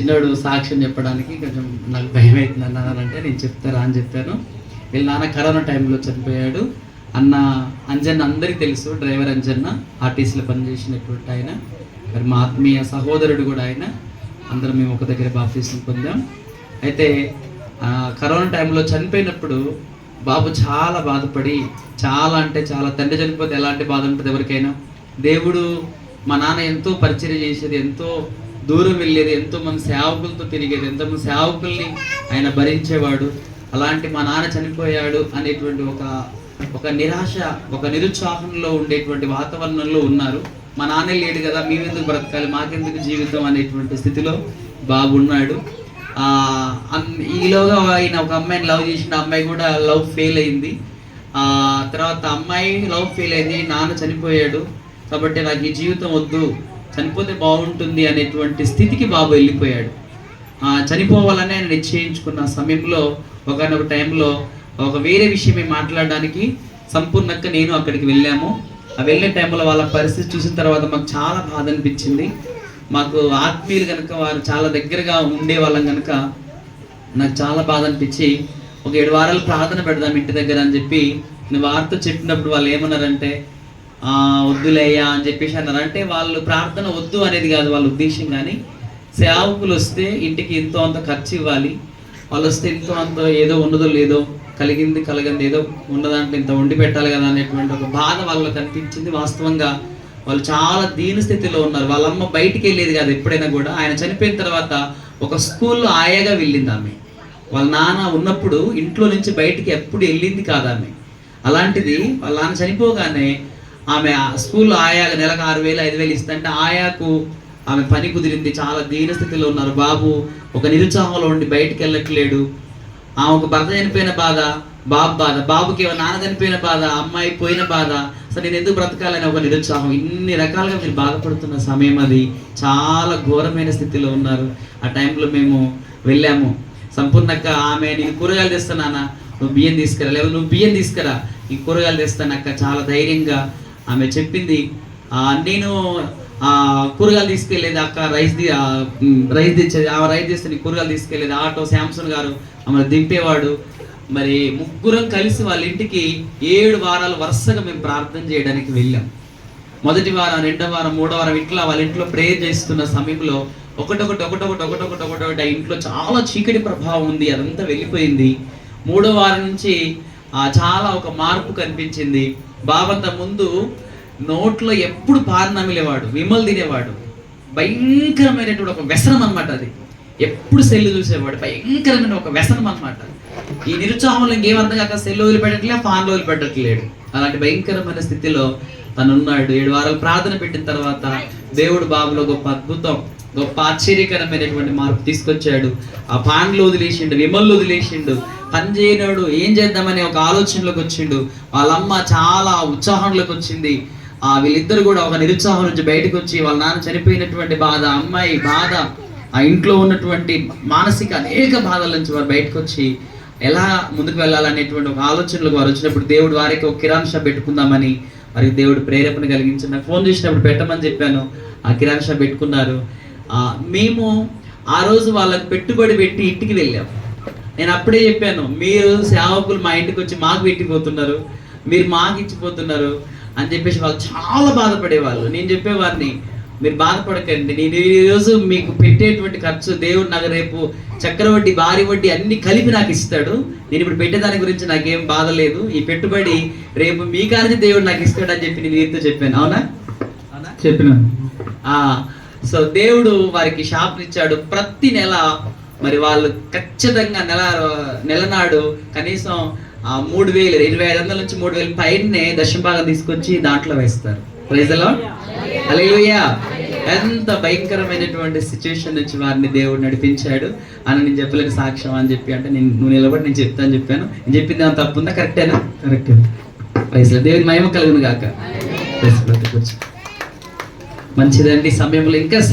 చిన్నోడు సాక్ష్యం చెప్పడానికి కొంచెం నాకు భయం అవుతుంది అన్నారంటే నేను చెప్తారా అని చెప్పాను వీళ్ళ నాన్న కరోనా టైంలో చనిపోయాడు. అన్న అంజన్న అందరికీ తెలుసు డ్రైవర్ అంజన్న ఆర్టీసీలో పనిచేసినటువంటి ఆయన. మరి మా ఆత్మీయ సహోదరుడు కూడా ఆయన. అందరం మేము ఒక దగ్గర బాప్తీసం పొందాం. అయితే కరోనా టైంలో చనిపోయినప్పుడు బాబు చాలా బాధపడి చాలా అంటే చాలా తండ్రి చనిపోతే ఎలాంటి బాధ ఉంటుంది ఎవరికైనా? దేవుడు మా నాన్న ఎంతో పరిచయం చేసేది ఎంతో దూరం వెళ్ళేది ఎంతో మంది సేవకులతో తిరిగేది ఎంతోమంది సేవకుల్ని ఆయన భరించేవాడు. అలాంటి మా నాన్న చనిపోయాడు అనేటువంటి ఒక ఒక నిరాశ ఒక నిరుత్సాహంలో ఉండేటువంటి వాతావరణంలో ఉన్నారు. మా నాన్నే లేడు కదా మేమెందుకు బ్రతకాలి మాకెందుకు జీవితం అనేటువంటి స్థితిలో బాబు ఉన్నాడు. అన్- ఈలోగా ఆయన ఒక అమ్మాయిని లవ్ చేసిన అమ్మాయి కూడా లవ్ ఫెయిల్ అయింది. తర్వాత అమ్మాయి లవ్ ఫెయిల్ అయింది నాన్న చనిపోయాడు. కాబట్టి నాకు ఈ జీవితం వద్దు. చనిపోతే బాగుంటుంది అనేటువంటి స్థితికి బాబు వెళ్ళిపోయాడు. చనిపోవాలని ఆయన నిశ్చయించుకున్న సమయంలో ఒకనొక టైంలో ఒక వేరే విషయమే మాట్లాడడానికి సంపూర్ణక్క నేను అక్కడికి వెళ్ళాము. ఆ వెళ్ళే టైంలో వాళ్ళ పరిస్థితి చూసిన తర్వాత మాకు చాలా బాధ అనిపించింది. మాకు ఆత్మీయులు కనుక వారు చాలా దగ్గరగా ఉండే వాళ్ళం కనుక నాకు చాలా బాధ అనిపించి ఒక ఏడు వారాలు ప్రార్థన పెడదాం ఇంటి దగ్గర అని చెప్పి నేను వార్త చెప్పినప్పుడు వాళ్ళు ఏమన్నారంటే వద్దులేయ్యా అని చెప్పేసి అన్నారు. అంటే వాళ్ళు ప్రార్థన వద్దు అనేది కాదు వాళ్ళ ఉద్దేశం కానీ సేవకులు వస్తే ఇంటికి ఎంతో అంత ఖర్చు ఇవ్వాలి. వాళ్ళు వస్తే ఎంతో అంత ఏదో ఉన్నదో లేదో కలిగింది కలగంది ఏదో ఉన్నదాంట్లో ఇంత వండి పెట్టాలి కదా అనేటువంటి ఒక బాధ వాళ్ళకి అనిపించింది. వాస్తవంగా వాళ్ళు చాలా దీన స్థితిలో ఉన్నారు. వాళ్ళమ్మ బయటికి వెళ్ళేది కాదు ఎప్పుడైనా కూడా. ఆయన చనిపోయిన తర్వాత ఒక స్కూల్లో ఆయాగా వెళ్ళింది ఆమె. వాళ్ళ నాన్న ఉన్నప్పుడు ఇంట్లో నుంచి బయటికి ఎప్పుడు వెళ్ళింది కాదు ఆమె. అలాంటిది వాళ్ళ నాన్న చనిపోగానే ఆమె ఆ స్కూల్లో ఆయా నెలకు ఆరు వేలు ఐదు వేలు ఇస్తంటే ఆయాకు ఆమె పని కుదిరింది. చాలా దీనస్థితిలో ఉన్నారు. బాబు ఒక నిరుత్సాహంలో ఉండి బయటికి వెళ్ళట్లేడు. ఆ ఒక భర్త చనిపోయిన బాధ బాబు బాధ. బాబుకి నాన్న చనిపోయిన బాధ అమ్మాయి పోయిన బాధ. అసలు నేను ఎందుకు బ్రతకాలని ఒక నిరుత్సాహం. ఇన్ని రకాలుగా మీరు బాధపడుతున్న సమయం అది. చాలా ఘోరమైన స్థితిలో ఉన్నారు. ఆ టైంలో మేము వెళ్ళాము. సంపూర్ణక్క ఆమె నేను కూరగాయలు తెస్తానా నువ్వు బియ్యం తీసుకురా. లేదా నువ్వు బియ్యం తీసుకురా. ఈ కూరగాయలు తెస్తానక్క. చాలా ధైర్యంగా ఆమె చెప్పింది నేను ఆ కూరగాయలు తీసుకెళ్ళేది అక్క రైస్ ఆ, రైస్ తెచ్చేది ఆమె రైస్ తెస్తే కూరగాయలు తీసుకెళ్ళేది ఆటో శాంసన్ గారు ఆమె దింపేవాడు. మరి ముగ్గురం కలిసి వాళ్ళ ఇంటికి ఏడు వారాలు వరుసగా మేము ప్రార్థన చేయడానికి వెళ్ళాం. మొదటి వారం రెండో వారం మూడో వారం ఇట్లా వాళ్ళ ఇంట్లో ప్రేయర్ చేస్తున్న సమయంలో ఒకటొకటి ఒకటొకటి ఒకటొకటి ఒకటొకటి ఆ ఇంట్లో చాలా చీకటి ప్రభావం ఉంది అదంతా వెళ్ళిపోయింది. మూడో వారం నుంచి చాలా ఒక మార్పు కనిపించింది. బాబంత ముందు నోట్లో ఎప్పుడు పాలు నమిలేవాడు విమల్ తినేవాడు. భయంకరమైనటువంటి ఒక వ్యసనం అన్నమాట అది. ఎప్పుడు సెల్లు చూసేవాడు భయంకరమైన ఒక వ్యసనం అన్నమాట ఈ నిరుత్సాహంలో ఇంకేమర్థం కాక సెల్లు వదిలిపెట్టట్లే ఫాన్లో వదిలిపెట్టట్లేడు. అలాంటి భయంకరమైన స్థితిలో తను ఉన్నాడు ఏడు వారాలు ప్రార్థన పెట్టిన తర్వాత దేవుడు బాబులో గొప్ప అద్భుతం. గొప్ప ఆశ్చర్యకరమైనటువంటి మార్పు తీసుకొచ్చాడు. ఆ పాండ్లు వదిలేసిండు విమల్లు వదిలేసిండు పని చేయనాడు ఏం చేద్దామని ఒక ఆలోచనలోకి వచ్చిండు. వాళ్ళమ్మ చాలా ఉత్సాహంలోకి వచ్చింది. ఆ వీళ్ళిద్దరు కూడా ఒక నిరుత్సాహం నుంచి బయటకు వచ్చి వాళ్ళ నాన్న చనిపోయినటువంటి బాధ అమ్మాయి బాధ ఆ ఇంట్లో ఉన్నటువంటి మానసిక అనేక బాధల నుంచి వారు బయటకు వచ్చి ఎలా ముందుకు వెళ్ళాలనేటువంటి ఒక ఆలోచనలకు వారు వచ్చినప్పుడు దేవుడు వారికి ఒక కిరాణ్ షాప్ పెట్టుకుందామని వారికి దేవుడు ప్రేరేపణ కలిగించి నాకు ఫోన్ చేసినప్పుడు పెట్టమని చెప్పాను. ఆ కిరాణ్ షాప్ పెట్టుకున్నారు. మేము ఆ రోజు వాళ్ళకి పెట్టుబడి పెట్టి ఇంటికి వెళ్ళాం. నేను అప్పుడే చెప్పాను మీరు సేవకులు మా ఇంటికి వచ్చి మాకు పెట్టిపోతున్నారు మీరు మాకు ఇచ్చిపోతున్నారు అని చెప్పేసి వాళ్ళు చాలా బాధపడేవాళ్ళు. నేను చెప్పేవాడిని మీరు బాధపడకండి. నేను ఈరోజు మీకు పెట్టేటువంటి ఖర్చు దేవుడు నాకు రేపు చక్రవడ్డీ భారీ వడ్డీ అన్ని కలిపి నాకు ఇస్తాడు. నేను ఇప్పుడు పెట్టేదాని గురించి నాకేం బాధ లేదు. ఈ పెట్టుబడి రేపు మీ కారించి దేవుడు నాకు ఇస్తాడు అని చెప్పి నేను వీరితో చెప్పాను. అవునా? ఆ సో దేవుడు వారికి షాప్ ఇచ్చాడు. ప్రతి నెల మరి వాళ్ళు ఖచ్చితంగా నెల నెలనాడు కనీసం ఆ మూడు వేలు ఇరవై ఐదు వందల నుంచి మూడు వేలు పైనే దశభాగం తీసుకొచ్చి దాంట్లో వేస్తారు. ప్రైజలో హల్లెలూయా ఎంత భయంకరమైనటువంటి సిచ్యువేషన్ నుంచి వారిని దేవుడు నడిపించాడు. అని నేను చెప్పలేని సాక్ష్యం అని చెప్పి అంటే నేను నువ్వు నిలబడి నేను చెప్తాను చెప్పాను. నేను చెప్పింది ఏమైనా తప్పుందా కరెక్టేనా కరెక్ట్ ప్రైజ్లో దేవుని మహిమ కలుగును గాక. కూర్చో. మంచిదండి. సమయంలో ఇంకా